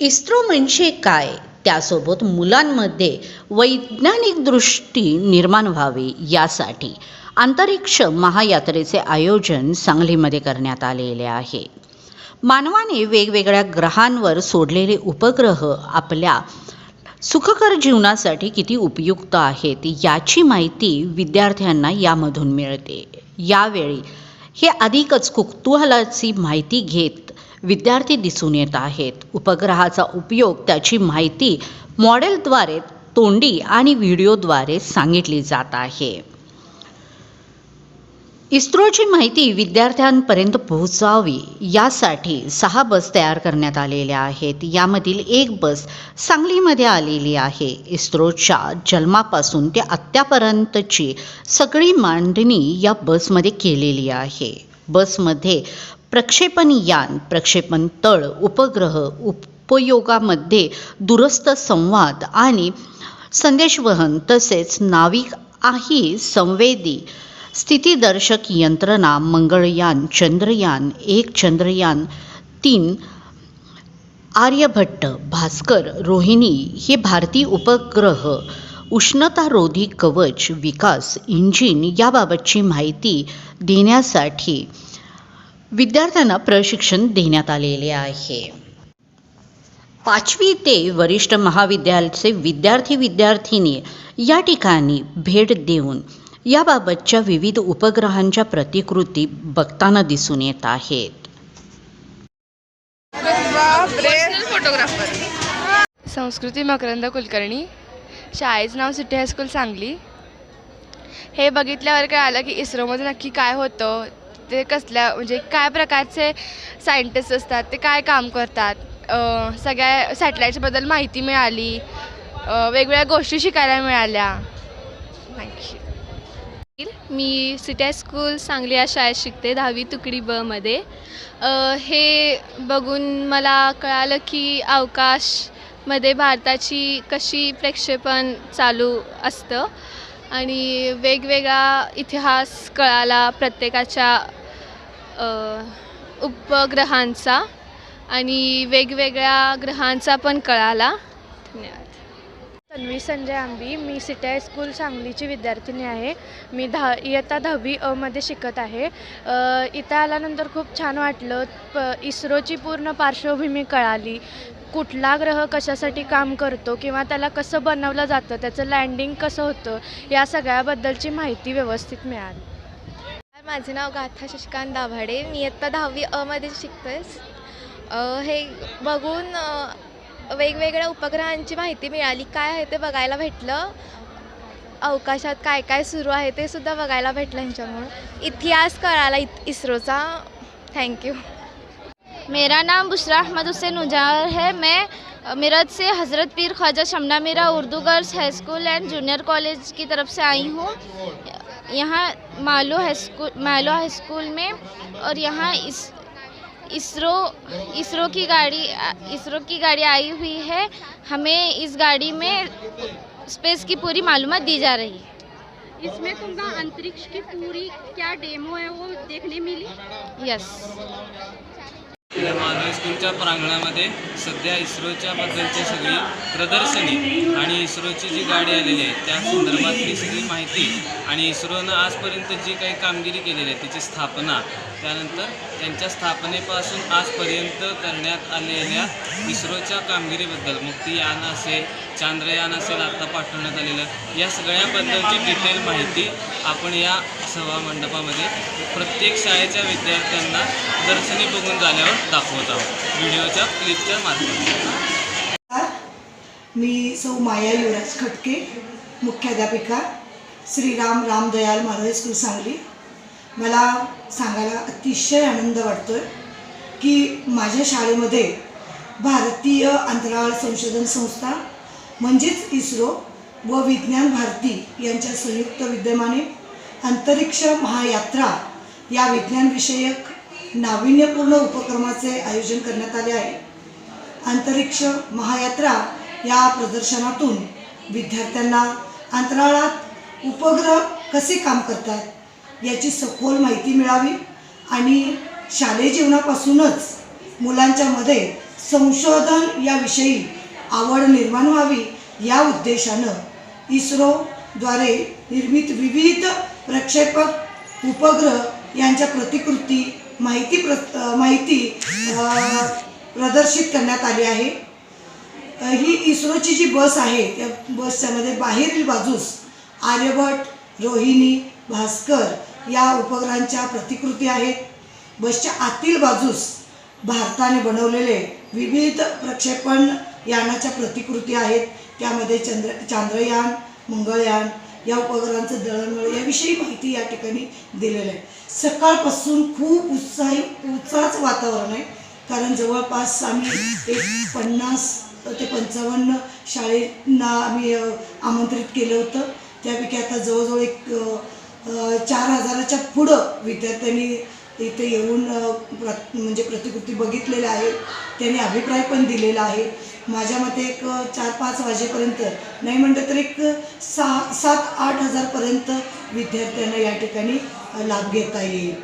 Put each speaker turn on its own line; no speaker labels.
इस्रो म्हणजे काय? त्यासोबत मुलांमध्ये वैज्ञानिक दृष्टी निर्माण व्हावी यासाठी अंतरिक्ष महायात्रेचे आयोजन सांगलीमध्ये करण्यात आलेले आहे. मानवाने वेगवेगळ्या ग्रहांवर सोडलेले उपग्रह आपल्या सुखकर जीवनासाठी किती उपयुक्त आहेत याची माहिती विद्यार्थ्यांना यामधून मिळते. यावेळी हे अधिकच कुतूहलाची माहिती घेत विद्यार्थी दिसून येत आहेत. उपग्रहाचा उपयोग त्याची माहिती मॉडेलद्वारे तोंडी आणि व्हिडिओद्वारे सांगितली जात आहे. इस्रोची माहिती विद्यार्थ्यांपर्यंत पोहोचावी यासाठी सहा बस तयार करण्यात आलेल्या आहेत. यामधील एक बस सांगलीमध्ये आलेली आहे. इस्रोच्या जन्मापासून ते आत्तापर्यंतची सगळी मांडणी या बसमध्ये केलेली आहे. बसमध्ये प्रक्षेपण यान प्रक्षेपण तळ उपग्रह उपयोगामध्ये दूरस्थ संवाद आणि संदेशवहन तसेच नाविक आही संवेदी स्थितीदर्शक यंत्रणा मंगळयान चंद्रयान एक चंद्रयान तीन आर्यभट्ट भास्कर रोहिणी हे भारतीय उपग्रह उष्णतारोधी कवच विकास इंजिन याबाबतची माहिती देण्यासाठी विद्यार्थ्यांना प्रशिक्षण देण्यात आलेले आहे. पाचवी ते वरिष्ठ महाविद्यालयाचे विद्यार्थी विद्यार्थिनी या ठिकाणी भेट देऊन याबाबतच्या विविध उपग्रहांच्या प्रतिकृती बघताना दिसून येत आहेत.
संस्कृती मकरंद कुलकर्णी. शाळेचं नाव सिटी हायस्कूल सांगली. हे बघितल्यावर काय आलं की इस्रोमध्ये नक्की काय होतं ते कसल्या म्हणजे काय प्रकारचे सायंटिस्ट असतात ते काय काम करतात? सगळ्या सॅटेलाईट्सबद्दल माहिती मिळाली. वेगवेगळ्या गोष्टी शिकायला मिळाल्या.
मी सिटी स्कूल सांगली या शाळेत शिकते दहावी तुकडी बमध्ये हे बघून मला कळालं की अवकाशमध्ये भारताची कशी प्रक्षेपण चालू असतं आणि वेगवेगळा इतिहास कळाला प्रत्येकाच्या उपग्रहांचा आणि वेगवेगळ्या ग्रहांचा पण कळाला. धन्यवाद.
तन्वी संजय आंबी मी सिटी हायस्कूल सांगलीची विद्यार्थिनी आहे. मी दहा इयत्ता दहावी अमध्ये शिकत आहे. इथं आल्यानंतर खूप छान वाटलं. प इस्रोची पूर्ण पार्श्वभूमी कळाली. कुठला ग्रह कशासाठी काम करतो किंवा त्याला कसं बनवलं जातं त्याचं लँडिंग कसं होतं या सगळ्याबद्दलची माहिती व्यवस्थित मिळाली.
माझे नाव गाथा शशिकांत दाभाडे. मी आत्ता दहावी अमध्ये शिकतेस. हे बघून वेगवेगळ्या उपग्रहांची माहिती मिळाली. काय आहे ते बघायला भेटलं. अवकाशात काय काय सुरू आहे ते सुद्धा बघायला भेटलं ह्यांच्यामुळं. इतिहास कळाला इत इस्रोचा. थँक्यू
मेरा नाम बुशरा अहमद हुसैन उजावर है. मैं अ, मेरठ से Hazrat Peer Khwaja Shamna Meera Urdu girls high school and junior college की तरफ से आई हूँ. यहाँ मालो हाई स्कूल मालो हाई स्कूल में और यहाँ इस इसरो इसरो की गाड़ी इसरो की गाड़ी आई हुई है। हमें इस गाड़ी में स्पेस की पूरी मालूम दी जा रही है।
इसमें तुमका अंतरिक्ष की पूरी क्या डेमो है वो देखने मिली?
यस
मानव स्कूलच्या प्रांगणामध्ये सध्या इस्रोच्या बद्दलची सगळी प्रदर्शनी आणि इस्रोची जी गाडी आलेली आहे त्या संदर्भातली सगळी माहिती आणि इस्रोनं आजपर्यंत जी काही कामगिरी केलेली आहे तिची स्थापना त्यानंतर त्यांच्या स्थापनेपासून आजपर्यंत करण्यात आलेल्या इस्रोच्या कामगिरीबद्दल मुक्तियान असेल चांद्रयान असेल आत्ता पाठवण्यात आलेलं या सगळ्याबद्दलची डिटेल माहिती आपण या सभा मंडपामध्ये प्रत्येक शाळेच्या विद्यार्थ्यांना दर्शनी बघून झाल्यावर दाखवत आहोत. व्हिडिओच्या क्लिपच्या माध्यमातून.
मी सौ माया युवराज खटके मुख्याध्यापिका श्रीराम रामदयाल महाराज स्कूल सांगली. मला सांगायला अतिशय आनंद वाटतो आहे की माझ्या शाळेमध्ये भारतीय अंतराळ संशोधन संस्था म्हणजेच इस्रो व विज्ञान भारती यांच्या संयुक्त विद्यमाने अंतरिक्ष महायात्रा या विज्ञानविषयक नाविन्यपूर्ण उपक्रमाचे आयोजन करण्यात आले आहे. अंतरिक्ष महायात्रा या प्रदर्शनातून विद्यार्थ्यांना अंतराळात उपग्रह कसे काम करतात याची सखोल माहिती मिळावी आणि शालेय जीवनापासूनच मुलांच्यामध्ये संशोधन याविषयी आवड निर्माण व्हावी या उद्देशानं इस्रोद्वारे निर्मित विविध प्रक्षेपक उपग्रह यांच्या प्रतिकृती माहिती प्र माहिती प्रदर्शित करण्यात आली आहे. ही इस्रोची जी बस आहे त्या बसच्यामध्ये बाहेरील बाजूस आर्यभट रोहिणी भास्कर या उपग्रहांच्या प्रतिकृती आहेत. बसच्या आतील बाजूस भारताने बनवलेले विविध प्रक्षेपण यानाच्या प्रतिकृती आहेत. त्यामध्ये चंद्र चांद्रयान मंगळयान या उपग्रहांचं दळणवळ याविषयी माहिती या ठिकाणी दिलेलं आहे. सकाळपासून खूप उत्साही उत्साहाचं वातावरण आहे. कारण जवळपास आम्ही एक पन्नास ते पंचावन्न शाळेंना आम्ही आमंत्रित केलं होतं. त्यापैकी आता जवळजवळ एक चार हजाराच्या पुढं विद्यार्थ्यांनी इथे येऊन प्र म्हणजे प्रतिकृती बघितलेल्या आहेत. त्यांनी अभिप्राय पण दिलेला आहे. माझ्या मते एक चार पाच वाजेपर्यंत नाही म्हटलं तर एक सहा सात आठ हजारपर्यंत विद्यार्थ्यांना या ठिकाणी लाभ घेता येईल.